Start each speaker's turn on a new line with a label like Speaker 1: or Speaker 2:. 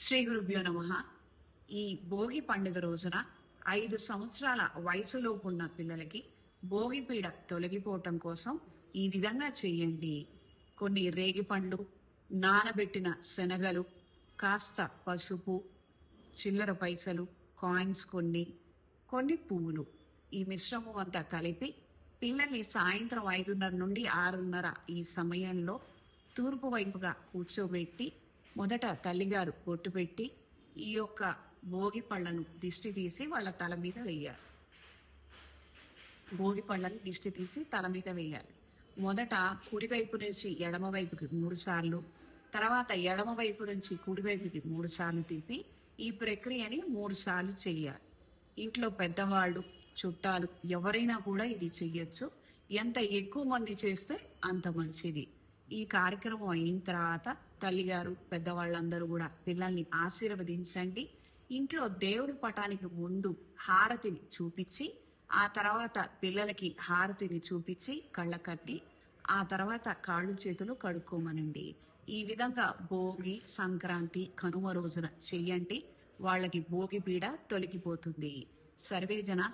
Speaker 1: శ్రీ గురుభ్యో నమ. ఈ భోగి పండుగ రోజున ఐదు సంవత్సరాల వయసులోపు ఉన్న పిల్లలకి భోగి పీడ తొలగిపోవటం కోసం ఈ విధంగా చేయండి. కొన్ని రేగిపండ్లు నానబెట్టిన శనగలు కాస్త పసుపు చిల్లర పైసలు కాయిన్స్ కొన్ని కొన్ని పువ్వులు. ఈ మిశ్రమం అంతా కలిపి పిల్లల్ని సాయంత్రం ఐదున్నర నుండి ఆరున్నర ఈ సమయంలో తూర్పు వైపుగా కూర్చోబెట్టి మొదట తల్లిగారు బొట్టు పెట్టి ఈ యొక్క భోగి పళ్ళను దిష్టి తీసి వాళ్ళ తల మీద వేయాలి. భోగి పళ్ళని దిష్టి తీసి తల మీద వేయాలి. మొదట కుడివైపు నుంచి ఎడమ వైపుకి మూడు సార్లు తర్వాత ఎడమ వైపు నుంచి కుడివైపుకి మూడు సార్లు తిప్పి ఈ ప్రక్రియని మూడు సార్లు చేయాలి. ఇంట్లో పెద్దవాళ్ళు చుట్టాలు ఎవరైనా కూడా ఇది చెయ్యొచ్చు. ఎంత ఎక్కువ మంది చేస్తే అంత మంచిది. ఈ కార్యక్రమం అయిన తర్వాత తల్లిగారు పెద్దవాళ్ళందరూ కూడా పిల్లల్ని ఆశీర్వదించండి. ఇంట్లో దేవుడి పటానికి ముందు హారతిని చూపించి ఆ తర్వాత పిల్లలకి హారతిని చూపించి కళ్ళ కట్టి ఆ తర్వాత కాళ్ళు చేతులు కడుక్కోమనండి. ఈ విధంగా భోగి సంక్రాంతి కనుమ రోజున చెయ్యండి. వాళ్ళకి భోగి పీడ తొలగిపోతుంది. సర్వే జన